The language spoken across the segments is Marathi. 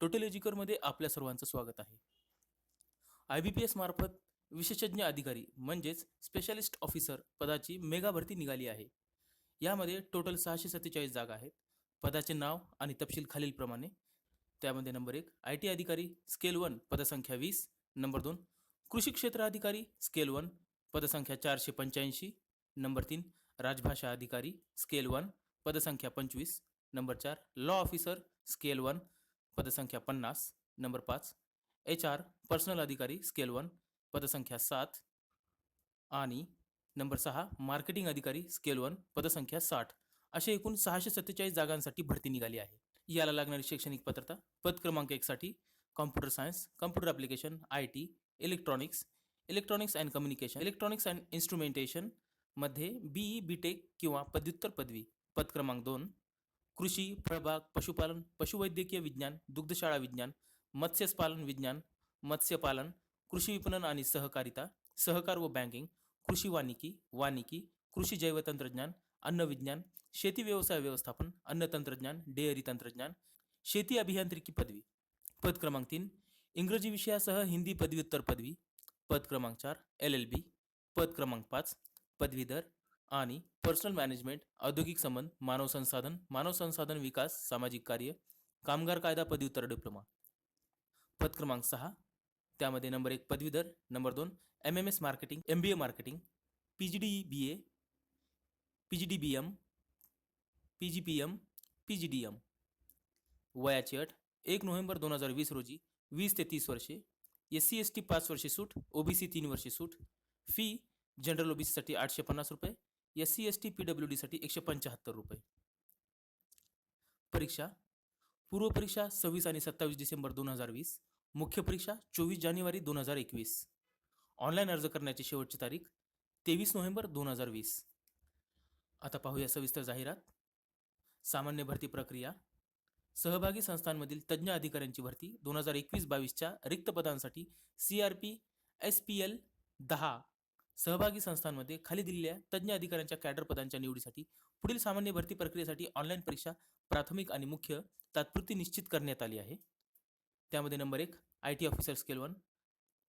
टोटल एज्युकरमध्ये आपल्या सर्वांचं स्वागत आहे. आय बी पी एस मार्फत विशेषज्ञ अधिकारी म्हणजेच स्पेशालिस्ट ऑफिसर पदाची मेगा भरती निघाली आहे. यामध्ये टोटल सहाशे सत्तेचाळीस जागा आहेत. पदाचे नाव आणि तपशील खालीलप्रमाणे. त्यामध्ये नंबर एक आय टी अधिकारी स्केल वन पदसंख्या वीस. नंबर दोन कृषी क्षेत्र अधिकारी स्केल वन पदसंख्या चारशे पंच्याऐंशी. नंबर तीन राजभाषा अधिकारी स्केल वन पदसंख्या पंचवीस. नंबर चार लॉ ऑफिसर स्केल वन पदसंख्या पन्नास नंबर पाच. एच आर पर्सनल अधिकारी स्केल वन पदसंख्या सात. आणि नंबर सहा मार्केटिंग अधिकारी स्केल वन पदसंख्या साठ. असे एकूण सहाशे सत्तेचाळीस जागांसाठी भरती निघाली आहे. याला लागणारी शैक्षणिक पात्रता पद क्रमांक एकसाठी computer science computer application I T electronics electronics and communication electronics and इन्स्ट्रुमेंटेशनमध्ये BE B tech किंवा पदव्युत्तर पदवी. पद क्रमांक दोन कृषी फळबाग पशुपालन पशुवैद्यकीय विज्ञान दुग्धशाळा विज्ञान मत्स्यपालन विज्ञान मत्स्यपालन कृषी विपणन आणि सहकारिता सहकार व बँकिंग कृषी वानिकी वानिकी कृषी जैवतंत्रज्ञान अन्नविज्ञान शेती व्यवसाय व्यवस्थापन अन्न तंत्रज्ञान डेअरी तंत्रज्ञान शेती अभियांत्रिकी पदवी. पद क्रमांक तीन इंग्रजी विषयासह हिंदी पदव्युत्तर पदवी. पद क्रमांक चार एल एल बी. पद क्रमांक पाच पदवीधर आणि पर्सनल मॅनेजमेंट औद्योगिक संबंध मानव संसाधन मानव संसाधन विकास सामाजिक कार्य कामगार कायदा पदव्युत्तर डिप्लोमा पद क्रमांक सहा. त्यामध्ये नंबर एक पदवीधर नंबर दोन M M S marketing M B A marketing P G D B A P G D B M P G P M P G D M वयाची अट एक नोव्हेंबर दोन हजार वीस रोजी वीस ते तीस वर्षे एस सी एस टी पाच वर्षे सूट ओ बी सी तीन वर्षे सूट फी जनरल ओ बी सीसाठी आठशे पन्नास रुपये S C S T P W डीसाठी एकशे पंच्याहत्तर रुपये. परीक्षा पूर्व परीक्षा सव्वीस आणि सत्तावीस डिसेंबर दोन हजार वीस मुख्य परीक्षा चोवीस जानेवारी दोन हजार एकवीस. ऑनलाईन अर्ज करण्याची शेवटची तारीख तेवीस नोव्हेंबर दोन हजार वीस. आता पाहूया सविस्तर जाहिरात. सामान्य भरती प्रक्रिया सहभागी संस्थांमधील तज्ज्ञ अधिकाऱ्यांची भरती दोन हजार एकवीस बावीसच्या रिक्त पदांसाठी C R P S P L दहा. सहभागी संस्थांमध्ये खाली दिलेल्या तज्ज्ञ अधिकाऱ्यांच्या कॅडर पदांच्या निवडीसाठी पुढील सामान्य भरती प्रक्रियेसाठी ऑनलाईन परीक्षा प्राथमिक आणि मुख्य तात्पुरती निश्चित करण्यात आली आहे. त्यामध्ये नंबर एक I T officer scale one.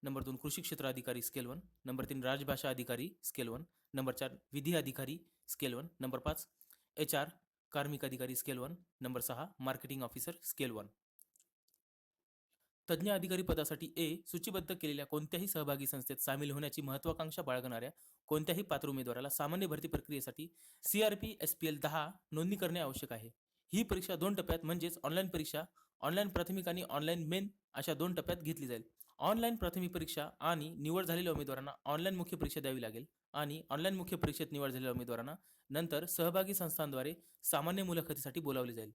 Number दोन कृषी क्षेत्र अधिकारी स्केल वन. नंबर तीन राजभाषा अधिकारी स्केल वन. नंबर चार विधी अधिकारी स्केल वन. नंबर पाच एच आर कार्मिक अधिकारी स्केल वन. नंबर सहा मार्केटिंग ऑफिसर स्केल वन. तज्ज्ञ अधिकारी पदासाठी ए सूचीबद्ध केलेल्या कोणत्याही सहभागी संस्थेत सामील होण्याची महत्वाकांक्षा बाळगणाऱ्या कोणत्याही पात्र उमेदवाराला सामान्य भरती प्रक्रियेसाठी C R P S P L दहा नोंदणी करणे आवश्यक आहे. ही परीक्षा दोन टप्प्यात म्हणजेच ऑनलाईन परीक्षा ऑनलाईन प्राथमिक आणि ऑनलाईन मेन अशा दोन टप्प्यात घेतली जाईल. ऑनलाईन प्राथमिक परीक्षा आणि निवड झालेल्या उमेदवारांना ऑनलाईन मुख्य परीक्षा द्यावी लागेल आणि ऑनलाईन मुख्य परीक्षेत निवड झालेल्या उमेदवारांना नंतर सहभागी संस्थांद्वारे सामान्य मुलाखतीसाठी बोलावले जाईल.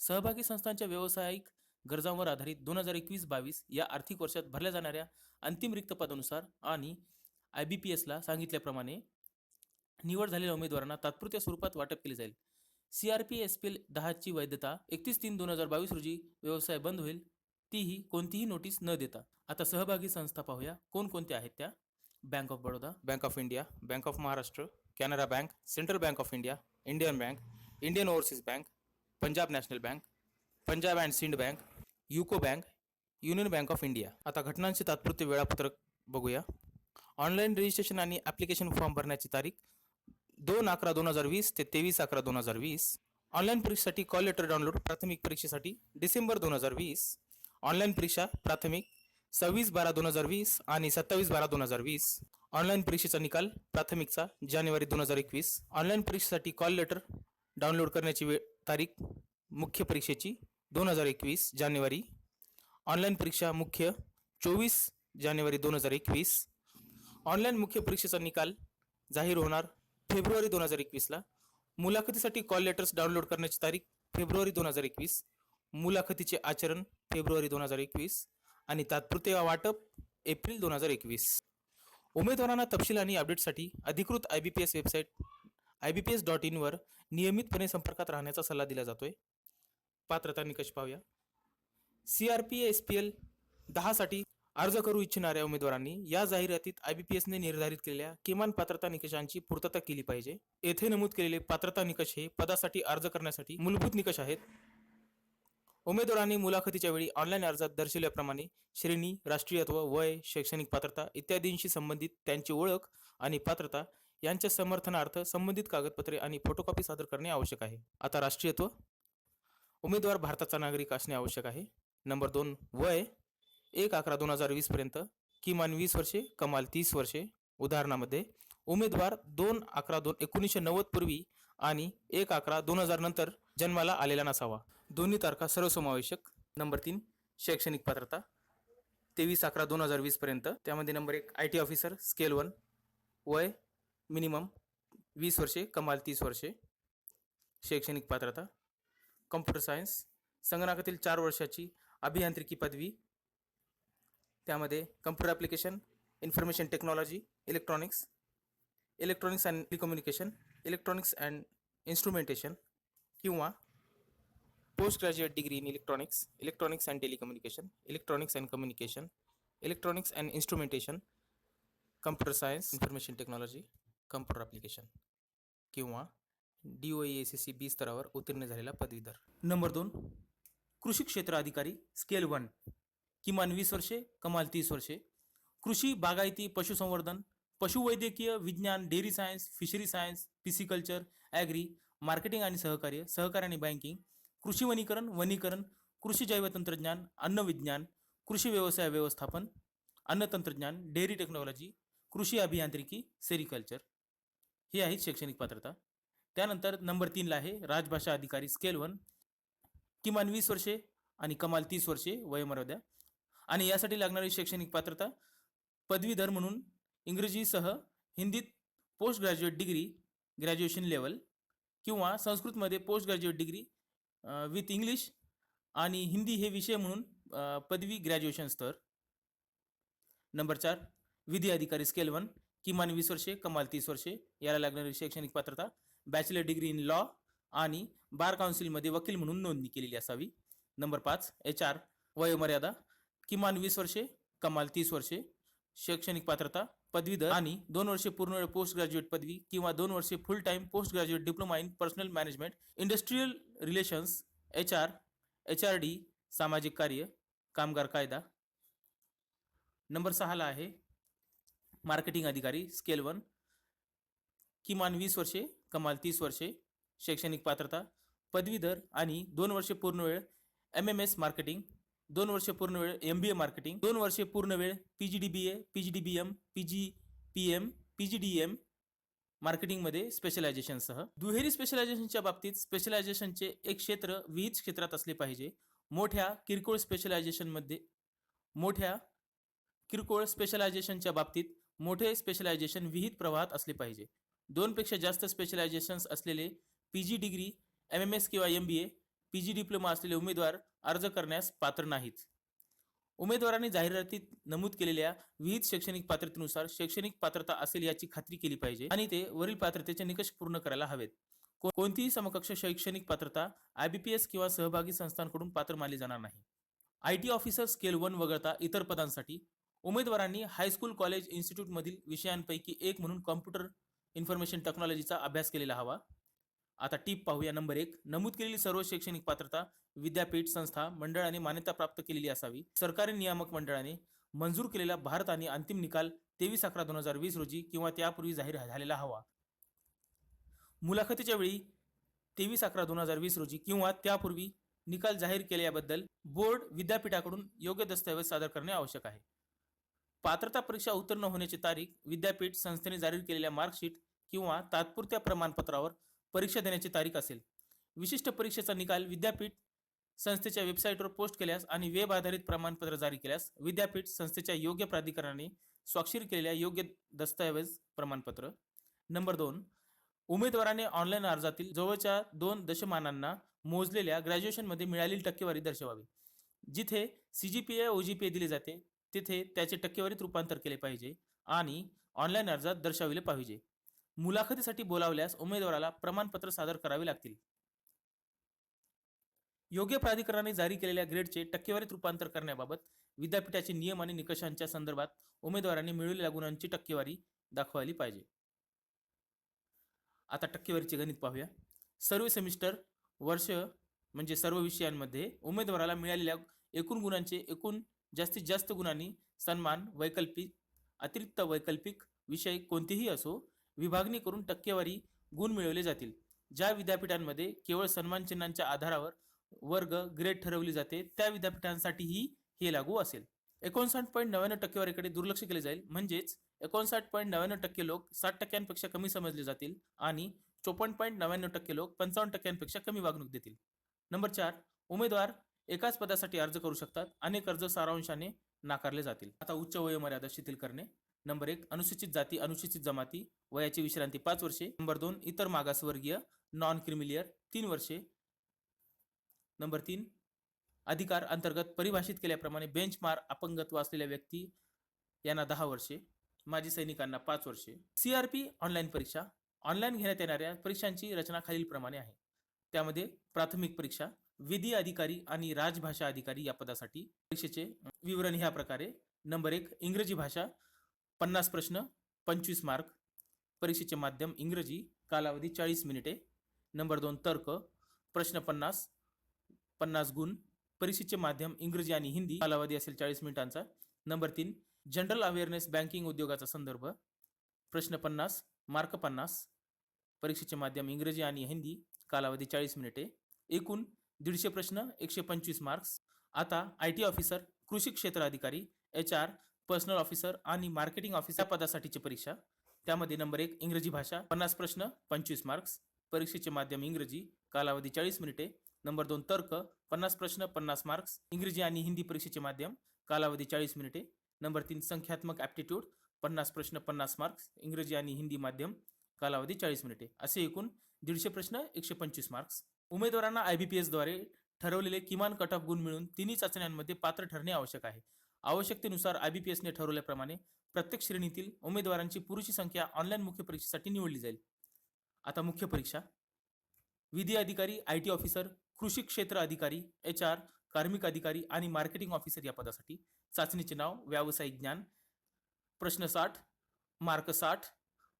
सहभागी संस्थांच्या व्यावसायिक गरजांवर आधारित दोन हजार एकवीस बावीस या आर्थिक वर्षात भरल्या जाणाऱ्या अंतिम रिक्त पदानुसार आणि आय बी पी एसला सांगितल्याप्रमाणे निवड झालेल्या उमेदवारांना तात्पुरत्या स्वरूपात वाटप केले जाईल. C R P S P L दहाची वैधता एकतीस तीन दोन हजार बावीस रोजी व्यवसाय बंद होईल तीही कोणतीही नोटीस न देता. आता सहभागी संस्था पाहूया कोणकोणत्या आहेत त्या? Bank of Baroda bank of India bank of Maharashtra Canara bank central bank of India Indian bank Indian overseas bank Punjab national bank Punjab and Sindh bank UCO bank union bank of India. आता घटनांचे तात्पुरते वेळापत्रक बघूया. ऑनलाईन रजिस्ट्रेशन आणि ॲप्लिकेशन फॉर्म भरण्याची तारीख दोन अकरा दोन हजार वीस ते तेवीस अकरा दोन हजार वीस. ऑनलाईन परीक्षेसाठी कॉल लेटर डाउनलोड प्राथमिक परीक्षेसाठी डिसेंबर दोन हजार वीस. ऑनलाईन परीक्षा प्राथमिक सव्वीस बारा दोन हजार वीस आणि सत्तावीस बारा दोन हजार वीस. ऑनलाईन परीक्षेचा निकाल प्राथमिकचा जानेवारी दोन हजार एकवीस. ऑनलाईन परीक्षेसाठी कॉल लेटर डाउनलोड करण्याची वेळ तारीख मुख्य परीक्षेची दोन हजार एकवीस जानेवारी. ऑनलाईन परीक्षा मुख्य चोवीस जानेवारी दोन हजार एकवीस. ऑनलाईन मुख्य परीक्षेचा निकाल जाहीर होणार फेब्रुवारी दोन हजार एकवीसला मुलाखतीसाठी कॉल लेटर्स डाउनलोड करण्याची तारीख फेब्रुवारी दोन हजार एकवीस. मुलाखतीचे आचरण फेब्रुवारी दोन हजार एकवीस. आणि तात्पुरते वाटप एप्रिल दोन हजार एकवीस. उमेदवारांना तपशील आणि अपडेटसाठी अधिकृत I B P S website I B P S dot इनवर नियमितपणे संपर्कात राहण्याचा सल्ला दिला जातोय. पात्रता निकष पाहूया? C R P S P L दहासाठी अर्ज करू इच्छिणाऱ्या उमेदवारांनी या जाहिरातीत आय बी पी एसने निर्धारित केलेल्या किमान पात्रता निकषांची पूर्तता केली पाहिजे. येथे नमूद केलेले पात्रता निकष हे पदासाठी अर्ज करण्यासाठी मूलभूत निकष आहेत. उमेदवारांनी मुलाखतीच्या वेळी ऑनलाईन अर्जात दर्शवल्याप्रमाणे श्रेणी राष्ट्रीयत्व वय शैक्षणिक पात्रता इत्यादींशी संबंधित त्यांची ओळख आणि पात्रता यांच्या समर्थनार्थ संबंधित कागदपत्रे आणि फोटोकॉपी सादर करणे आवश्यक आहे. आता राष्ट्रीयत्व. उमेदवार भारताचा नागरिक असणे आवश्यक आहे. नंबर दोन वय. एक अकरा दोन हजार वीसपर्यंत किमान वीस वर्षे कमाल तीस वर्षे. उदाहरणामध्ये उमेदवार दोन अकरा दोन एकोणीसशे नव्वद पूर्वी आणि एक अकरा दोन हजार नंतर जन्माला आलेला नसावा. दोन्ही तारखा सर्वसमावेशक. नंबर तीन शैक्षणिक पात्रता. तेवीस अकरा दोन हजार वीसपर्यंत त्यामध्ये नंबर एक I T officer scale one. वय मिनिमम वीस वर्षे कमाल तीस वर्षे. शैक्षणिक पात्रता. कम्प्युटर सायन्स संगणकातील चार वर्षाची अभियांत्रिकी पदवी त्यामध्ये computer application information technology electronics electronics and telecommunication electronics and instrumentation किंवा post graduate degree in electronics electronics and telecommunication electronics and communication electronics and instrumentation computer science information technology computer application किंवा D O S S C B स्तरावर उत्तीर्ण झालेला पदवीधर नंबर दोन कृषी क्षेत्र अधिकारी स्केल वन किमान वीस वर्षे कमाल तीस वर्षे. कृषी बागायती पशुसंवर्धन पशुवैद्यकीय विज्ञान dairy science fishery science pisciculture agri marketing आणि सहकार्य सहकार्य आणि बँकिंग कृषी वनीकरण वनीकरण कृषी जैवतंत्रज्ञान अन्नविज्ञान कृषी व्यवसाय व्यवस्थापन अन्न तंत्रज्ञान डेअरी टेक्नॉलॉजी कृषी अभियांत्रिकी सेरिकल्चर. ही आहेत शैक्षणिक पात्रता. त्यानंतर नंबर तीनला आहे राजभाषा अधिकारी स्केल वन. किमान वीस वर्षे आणि कमाल तीस वर्षे वयोमर्याद्या आणि यासाठी लागणारी शैक्षणिक पात्रता पदवीधर म्हणून इंग्रजीसह हिंदीत post graduate degree graduation level किंवा संस्कृतमध्ये post graduate degree with English आणि हिंदी हे विषय म्हणून पदवी ग्रॅज्युएशन स्तर. नंबर चार विधी अधिकारी स्केल वन. किमान वीस वर्षे कमाल तीस वर्षे याला लागणारी शैक्षणिक पात्रता बॅचलर डिग्री इन लॉ आणि बार काउन्सिलमध्ये वकील म्हणून नोंदणी केलेली असावी. नंबर पाच एच आर वयोमर्यादा किमान वीस वर्षे कमाल तीस वर्षे शैक्षणिक पात्रता पदवीधर आणि दोन वर्षे पूर्ण वेळ पोस्ट ग्रॅज्युएट पदवी किंवा दोन वर्षे full time post graduate diploma in personnel management industrial relations H R H R D सामाजिक कार्य कामगार कायदा. नंबर सहाला आहे मार्केटिंग अधिकारी स्केल वन किमान वीस वर्षे कमाल तीस वर्षे शैक्षणिक पात्रता पदवीधर आणि दोन वर्षे पूर्ण वेळ एम एम एस मार्केटिंग दोन वर्षे पूर्ण वेळ एम बी ए मार्केटिंग दोन वर्षे पूर्ण वेळ P G D B A P G D B M P G P M P G D M मार्केटिंगमध्ये स्पेशलायझेशनसह दुहेरी स्पेशलायझेशनच्या बाबतीत स्पेशलायझेशनचे एक क्षेत्र विविध क्षेत्रात असले पाहिजे. मोठ्या किरकोळ स्पेशलायझेशनमध्ये मोठ्या किरकोळ स्पेशलायझेशनच्या बाबतीत मोठे स्पेशलायझेशन विहित प्रवाहात असले पाहिजे. दोनपेक्षा जास्त स्पेशलायझेशन्स असलेले P G degree M M S किंवा M B A P G diploma असलेले उमेदवार अर्ज करण्यास पात्र नाहीत. उमेदवारांनी जाहिरातीत नमूद केलेल्या विविध शैक्षणिक पात्रतेनुसार शैक्षणिक पात्रता असेल याची खात्री केली पाहिजे आणि ते वरील पात्रतेचे निकष पूर्ण करायला हवेत. कोणतीही समकक्ष शैक्षणिक पात्रता आय बी पी एस किंवा सहभागी संस्थांकडून पात्र मानली जाणार नाही. I T officer scale one वगळता इतर पदांसाठी उमेदवारांनी हायस्कूल कॉलेज इन्स्टिट्यूटमधील विषयांपैकी एक म्हणून कॉम्प्युटर इन्फॉर्मेशन टेक्नॉलॉजीचा अभ्यास केलेला हवा. आता टीप पाहूया नंबर एक. नमूद केलेली सर्व शैक्षणिक पात्रता विद्यापीठ संस्था मंडळाने मान्यता प्राप्त केलेली असावी. सरकारी नियामक मंडळाने मंजूर केलेला भारत आणि अंतिम निकाल तेवीस अकरा दोन हजार वीस रोजी किंवा त्यापूर्वी जाहीर झालेला हवा. मुलाखतीच्या वेळी तेवीस अकरा दोन हजार वीस रोजी किंवा त्यापूर्वी निकाल जाहीर केल्याबद्दल बोर्ड विद्यापीठाकडून योग्य दस्तऐवज सादर करणे आवश्यक आहे. पात्रता परीक्षा उत्तीर्ण होण्याची तारीख विद्यापीठ संस्थेने जारी केलेल्या मार्कशीट किंवा तात्पुरत्या प्रमाणपत्रावर परीक्षा देण्याची तारीख असेल. विशिष्ट परीक्षेचा निकाल विद्यापीठ संस्थेच्या वेबसाईटवर पोस्ट केल्यास आणि वेब आधारित प्रमाणपत्र जारी केल्यास विद्यापीठ संस्थेच्या योग्य प्राधिकरणाने स्वाक्षरी केलेल्या योग्य दस्तऐवज प्रमाणपत्र. नंबर दोन उमेदवाराने ऑनलाईन अर्जातील जवळच्या दोन दशमानांना मोजलेल्या ग्रॅज्युएशनमध्ये मिळालेली टक्केवारी दर्शवावी. जिथे C G P A O G P A दिले जाते तिथे त्याचे टक्केवारीत रूपांतर केले पाहिजे आणि ऑनलाईन अर्जात दर्शविले पाहिजे. मुलाखतीसाठी बोलावल्यास उमेदवाराला प्रमाणपत्र सादर करावे लागतील. योग्य प्राधिकरणाने जारी केलेल्या ग्रेडचे टक्केवारीत रूपांतर करण्याबाबत विद्यापीठाचे नियम आणि निकषांच्या संदर्भात उमेदवारांनी मिळवलेल्या गुणांची टक्केवारी दाखवायला पाहिजे. आता टक्केवारीचे गणित पाहूया. सर्व सेमिस्टर वर्ष म्हणजे सर्व विषयांमध्ये उमेदवाराला मिळालेल्या एकूण गुणांचे एकूण जास्तीत जास्त गुणांनी सन्मान वैकल्पिक अतिरिक्त वैकल्पिक विषय कोणतेही असो विभागणी करून टक्केवारी गुण मिळवले जातील. ज्या विद्यापीठांमध्ये केवळ सन्मान चिन्हांच्या आधारावर वर्ग ग्रेड ठरवली जाते त्या विद्यापीठांसाठीही हे लागू असेल. एकोणसाठ पॉईंट नव्याण्णव टक्केवारीकडे दुर्लक्ष केले जाईल. म्हणजेच एकोणसाठ पॉईंट नव्याण्णव टक्के लोक साठ टक्क्यांपेक्षा कमी समजले जातील आणि चोपन्न पॉईंट नव्याण्णव टक्के लोक पंचावन्न टक्क्यांपेक्षा कमी वागणूक देतील. नंबर चार उमेदवार एकाच पदासाठी अर्ज करू शकतात. अनेक अर्ज सारांशाने नाकारले जातील. आता उच्च वयोमर्यादा शिथिल करणे. नंबर एक अनुसूचित जाती अनुसूचित जमाती वयाची विश्रांती पाच वर्षे. नंबर दोन इतर मागासवर्गीय नॉन क्रिमिलियर तीन वर्षे. नंबर तीन अधिकार अंतर्गत परिभाषित केल्याप्रमाणे बेंचमार्क अपंगत्व असलेल्या व्यक्ती यांना दहा वर्षे माजी सैनिकांना पाच वर्षे. सीआरपी ऑनलाईन परीक्षा. ऑनलाईन घेण्यात येणाऱ्या परीक्षांची रचना खालीलप्रमाणे आहे. त्यामध्ये प्राथमिक परीक्षा विधी अधिकारी आणि राजभाषा अधिकारी या पदासाठी परीक्षेचे विवरण ह्या प्रकारे. नंबर एक इंग्रजी भाषा. पन्नास प्रश्न पंचवीस मार्क परीक्षेचे माध्यम इंग्रजी कालावधी चाळीस मिनिटे नंबर दोन तर्क प्रश्न पन्नास पन्नास गुण परीक्षेचे माध्यम इंग्रजी आणि हिंदी कालावधी असेल चाळीस मिनिटांचा नंबर तीन जनरल अवेअरनेस बँकिंग उद्योगाचा संदर्भ प्रश्न पन्नास मार्क पन्नास परीक्षेचे माध्यम इंग्रजी आणि हिंदी कालावधी चाळीस मिनिटे एकूण दीडशे प्रश्न एकशे पंचवीस मार्क्स. आता आय टी ऑफिसर कृषी क्षेत्र अधिकारी एच आर पर्सनल ऑफिसर आणि मार्केटिंग ऑफिसर पदासाठीची परीक्षा. त्यामध्ये नंबर एक इंग्रजी भाषा. पन्नास प्रश्न पंचवीस मार्क्स परीक्षेचे माध्यम इंग्रजी. कालावधी चाळीस मिनिटे. नंबर दोन तर्क. पन्नास प्रश्न पन्नास मार्क्स इंग्रजी आणि हिंदी परीक्षेचे माध्यम. कालावधी चाळीस मिनिटे. नंबर तीन संख्यात्मक ॲप्टिट्यूड पन्नास प्रश्न पन्नास मार्क्स इंग्रजी आणि हिंदी माध्यम. कालावधी चाळीस मिनिटे. असे एकूण दीडशे प्रश्न एकशे पंचवीस मार्क्स उमेदवारांना आय बी पी एसद्वारे ठरवलेले किमान कट ऑफ गुण मिळून तिन्ही चाचण्यांमध्ये पात्र ठरणे आवश्यक आहे. आवश्यकतेनुसार आय बी पी एसने ठरवल्याप्रमाणे प्रत्येक श्रेणीतील उमेदवारांची पुरेशी संख्या ऑनलाईन मुख्य परीक्षेसाठी निवडली जाईल. आता मुख्य परीक्षा. विधी अधिकारी आय टी ऑफिसर कृषी क्षेत्र अधिकारी एच आर कार्मिक अधिकारी आणि मार्केटिंग ऑफिसर या पदासाठी चाचणीचे नाव व्यावसायिक ज्ञान प्रश्न साठ मार्क साठ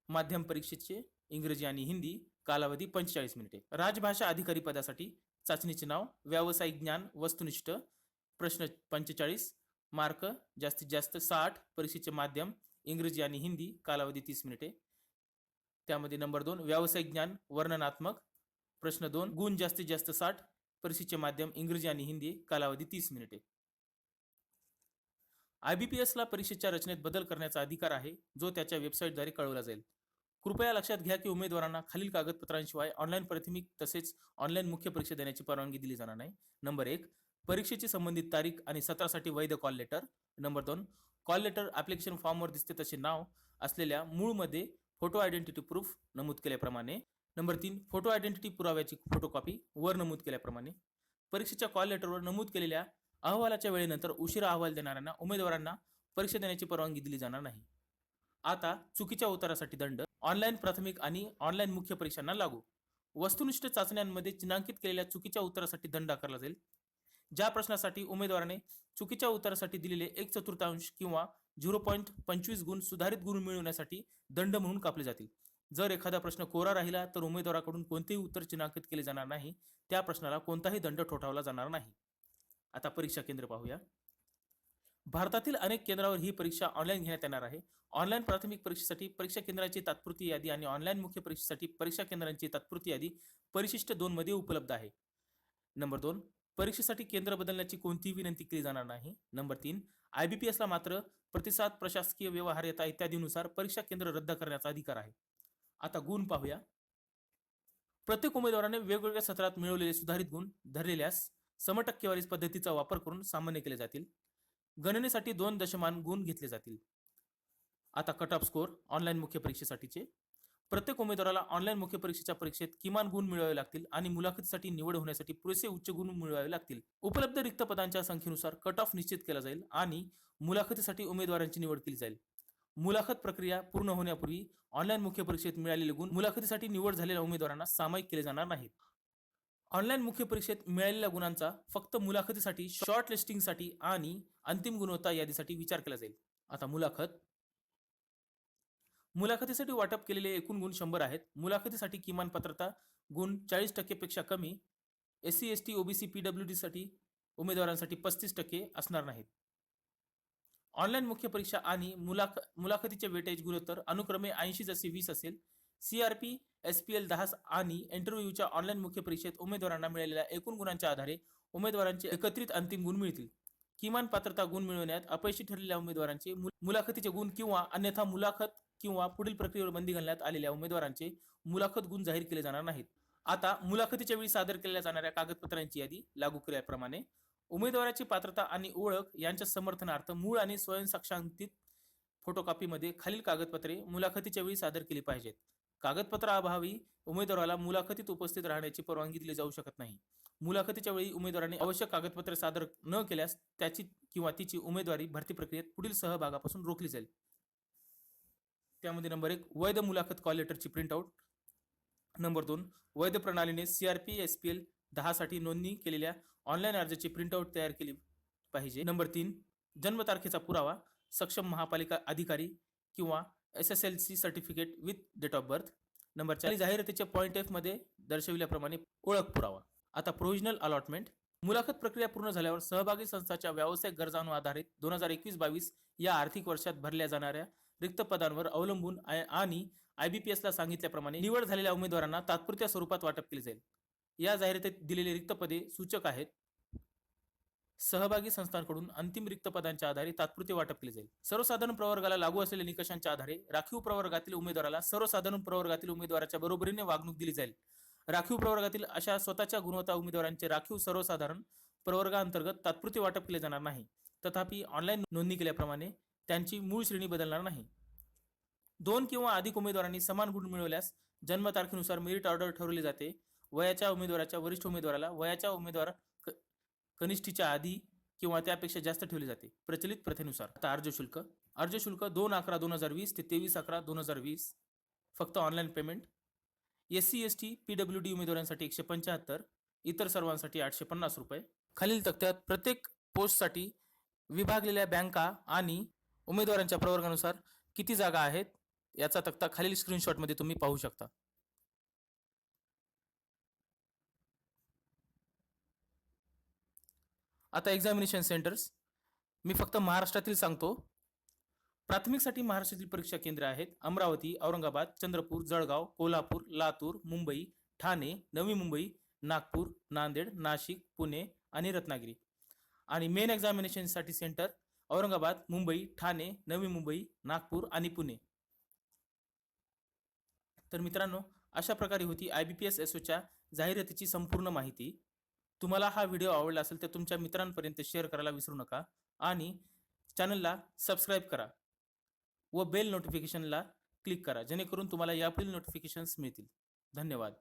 माध्यम परीक्षेचे इंग्रजी आणि हिंदी कालावधी पंचेचाळीस मिनिटे. राजभाषा अधिकारी पदासाठी चाचणीचे नाव व्यावसायिक ज्ञान वस्तुनिष्ठ प्रश्न पंचेचाळीस मार्क जास्तीत जास्त साठ परीक्षेचे माध्यम इंग्रजी आणि हिंदी कालावधी तीस मिनिटे. त्यामध्ये नंबर दोन व्यावसायिक ज्ञान वर्णनात्मक. प्रश्न दोन गुण जास्तीत जास्त साठ परीक्षेचे माध्यम इंग्रजी आणि हिंदी कालावधी तीस मिनिटे. IBPS ला परीक्षेच्या रचनेत बदल करण्याचा अधिकार आहे जो त्याच्या वेबसाईटद्वारे कळवला जाईल. कृपया लक्षात घ्या की उमेदवारांना खालील कागदपत्रांशिवाय ऑनलाईन प्राथमिक तसेच ऑनलाईन मुख्य परीक्षा देण्याची परवानगी दिली जाणार नाही. नंबर एक परीक्षेची संबंधित तारीख आणि सत्रासाठी वैध कॉल लेटर. नंबर दोन कॉल लेटर ॲप्लिकेशन फॉर्मवर दिसते तसे नाव असलेल्या मूळमध्ये फोटो आयडेंटिटी प्रूफ नमूद केल्याप्रमाणे. नंबर तीन फोटो आयडेंटिटी पुराव्याची फोटोकॉपी वर नमूद केल्याप्रमाणे. परीक्षेच्या कॉल लेटरवर नमूद केलेल्या अहवालाच्या वेळेनंतर उशिरा अहवाल देणाऱ्यांना उमेदवारांना परीक्षा देण्याची परवानगी दिली जाणार नाही. आता चुकीच्या उतारासाठी दंड ऑनलाईन प्राथमिक आणि ऑनलाईन मुख्य परीक्षांना लागू. वस्तुनिष्ठ चाचण्यांमध्ये चिन्हांकित केलेल्या चुकीच्या उत्तरासाठी दंड आकारला जाईल. ज्या प्रश्नासाठी उमेदवाराने चुकीच्या उत्तरासाठी दिलेले एक चतुर्थांश किंवा झिरो पॉईंट पंचवीस गुण सुधारित गुण मिळवण्यासाठी दंड म्हणून कापले जातील. जर एखादा प्रश्न कोरा राहिला तर उमेदवाराकडून कोणतेही उत्तर चिन्हांकित केले जाणार नाही. त्या प्रश्नाला कोणताही दंड ठोठावला जाणार नाही. आता परीक्षा केंद्र पाहूया. भारतातील अनेक केंद्रावर ही परीक्षा ऑनलाईन घेण्यात येणार आहे. ऑनलाईन प्राथमिक परीक्षेसाठी परीक्षा केंद्राची तात्पुरती यादी आणि ऑनलाईन मुख्य परीक्षेसाठी परीक्षा केंद्रांची तात्पुरती यादी परिशिष्ट दोन मध्ये उपलब्ध आहे. नंबर दोन परीक्षेसाठी केंद्र बदलण्याची कोणतीही विनंती केली जाणार नाही. नंबर तीन आयबीपीएसला मात्र प्रतिसाद प्रशासकीय व्यवहार्यता इत्यादीनुसार परीक्षा केंद्र रद्द करण्याचा अधिकार आहे. आता गुण पाहूया. प्रत्येक उमेदवाराने वेगवेगळ्या सत्रात मिळवलेले सुधारित गुण धरलेल्यास समटक्केवारी पद्धतीचा वापर करून सामान्य केले जातील. गणनेसाठी दोन दशमान गुण घेतले जातील. आता कट ऑफ स्कोअर ऑनलाईन मुख्य परीक्षेसाठीचे. प्रत्येक उमेदवाराला ऑनलाईन मुख्य परीक्षेच्या परीक्षेत किमान गुण मिळवावे लागतील आणि मुलाखतीसाठी निवड होण्यासाठी पुरेसे उच्च गुण मिळवावे लागतील. उपलब्ध रिक्त पदांच्या संख्येनुसार कट ऑफ निश्चित केला जाईल आणि मुलाखतीसाठी उमेदवारांची निवड केली जाईल. मुलाखत प्रक्रिया पूर्ण होण्यापूर्वी ऑनलाईन मुख्य परीक्षेत मिळालेले गुण मुलाखतीसाठी निवड झालेल्या उमेदवारांना सामायिक केले जाणार नाहीत. ऑनलाईन मुख्य परीक्षेत मिळालेल्या गुणांचा फक्त मुलाखतीसाठी शॉर्ट लिस्टिंगसाठी आणि अंतिम गुणवत्ता यादीसाठी विचार केला जाईल. आता मुलाखत मुलाखतीसाठी वाटप केलेले एकूण गुण शंभर आहेत. मुलाखतीसाठी किमान पात्रता गुण चाळीस टक्केपेक्षा कमी. S C S T OBC PW डीसाठी उमेदवारांसाठी पस्तीस टक्के असणार नाहीत. ऑनलाईन मुख्य परीक्षा आणि मुलाख मुलाखतीचे वेटेज गुणोत्तर अनुक्रमे ऐंशी जसे वीस असेल. सीआरपी एस पी एल दहा आणि इंटरव्ह्यूच्या ऑनलाईन मुख्य परीक्षेत उमेदवारांना मिळालेल्या एकूण गुणांच्या आधारे उमेदवारांचे एकत्रित अंतिम गुण मिळतील. किमान पात्रता गुण मिळवण्यात अपयशी ठरलेल्या उमेदवारांचे मुलाखतीचे गुण किंवा अन्यथा मुलाखत किंवा पुढील प्रक्रियेवर बंदी घालण्यात आलेल्या उमेदवारांचे मुलाखत गुण जाहीर केले जाणार नाहीत. आता मुलाखतीच्या वेळी सादर केल्या जाणाऱ्या कागदपत्रांची यादी लागू केल्याप्रमाणे उमेदवाराची पात्रता आणि ओळख यांच्या समर्थनार्थ मूळ आणि स्वयंसाक्षांकित फोटोकॉपीमध्ये खालील कागदपत्रे मुलाखतीच्या वेळी सादर केली पाहिजेत. कागदपत्राअभावी उमेदवाराला मुलाखतीत उपस्थित राहण्याची परवानगी दिली जाऊ शकत नाही. मुलाखतीच्या वेळी उमेदवाराने आवश्यक कागदपत्रे सादर न केल्यास त्याची किंवा तिची उमेदवारी भरती प्रक्रियेत पुढील सहभागापासून रोखली जाईल. त्यामध्ये नंबर एक वैध मुलाखत कॉल लेटरची प्रिंटआउट नंबर दोन वैध प्रणालीने C R P S P L दहासाठी नोंदणी केलेल्या ऑनलाईन अर्जाची प्रिंटआउट तयार केली पाहिजे. नंबर तीन जन्मतारखेचा पुरावा सक्षम महापालिका अधिकारी किंवा S S L C certificate with date of birth number चार जाहिरातीच्या पॉईंट एफमध्ये दर्शविल्याप्रमाणे ओळख पुरावा. आता प्रोव्हिजनल अलॉटमेंट मुलाखत प्रक्रिया पूर्ण झाल्यावर सहभागी संस्थाच्या व्यावसायिक गरजांवर आधारित दोन हजार एकवीस बावीस या आर्थिक वर्षात भरल्या जाणाऱ्या रिक्त पदांवर अवलंबून आय- आणि पी एसला सांगितल्याप्रमाणे निवड झालेल्या उमेदवारांना तात्पुरत्या स्वरूपात वाटप केले जाईल. या जाहिरातीत दिलेली रिक्त पदे सूचक आहेत. सहभागी संस्थांकडून अंतिम रिक्त पदांच्या आधारे तात्पुरते वाटप केले जाईल. सर्वसाधारण प्रवर्गाला लागू असलेल्या निकषांच्या आधारे राखीव प्रवर्गातील उमेदवाराला सर्वसाधारण प्रवर्गातील उमेदवाराच्या बरोबरीने वागणूक दिली जाईल. राखीव प्रवर्गातील अशा स्वतःच्या गुणवत्ता उमेदवारांचे राखीव सर्वसाधारण प्रवर्गाअंतर्गत तात्पुरते वाटप केले जाणार नाही. तथापि ऑनलाईन नोंदणी केल्याप्रमाणे त्यांची मूळ श्रेणी बदलणार नाही. दोन किंवा अधिक उमेदवारांनी समान गुण मिळवल्यास जन्मतारखेनुसार मेरिट ऑर्डर ठरवली जाते. वयाच्या उमेदवाराच्या वरिष्ठ उमेदवाराला वयाच्या उमेदवार क- कनिष्ठीच्या आधी किंवा त्यापेक्षा जास्त ठेवले जाते. प्रचलित प्रथेनुसार. आता अर्ज शुल्क. अर्ज शुल्क दोन अकरा दोन हजार वीस ते तेवीस अकरा दोन हजार वीस. फक्त online payment S C S T P W D उमेदवारांसाठी एकशे पंच्याहत्तर इतर सर्वांसाठी आठशे पन्नास रुपये. खालील तक्त्यात प्रत्येक पोस्टसाठी विभागलेल्या बँका आणि उमेदवारांच्या प्रवर्गानुसार किती जागा आहेत याचा तक्ता खालील स्क्रीनशॉटमध्ये तुम्ही पाहू शकता. आता एक्झामिनेशन सेंटर्स मी फक्त महाराष्ट्रातील सांगतो. प्राथमिकसाठी महाराष्ट्रातील परीक्षा केंद्रे आहेत. अमरावती औरंगाबाद चंद्रपूर जळगाव कोल्हापूर लातूर मुंबई ठाणे नवी मुंबई नागपूर नांदेड नाशिक पुणे आणि रत्नागिरी. आणि मेन एक्झामिनेशनसाठी सेंटर औरंगाबाद मुंबई ठाणे नवी मुंबई नागपूर आणि पुणे. तर मित्रांनो अशा प्रकारे होती I B P S S ओच्या जाहिरातीची संपूर्ण माहिती. तुम्हाला हा व्हिडिओ आवडला असेल तर तुमच्या मित्रांपर्यंत शेअर करायला विसरू नका आणि चॅनलला सबस्क्राईब करा व बेल नोटिफिकेशनला क्लिक करा जेणेकरून तुम्हाला यापुढील नोटिफिकेशन्स मिळतील. धन्यवाद.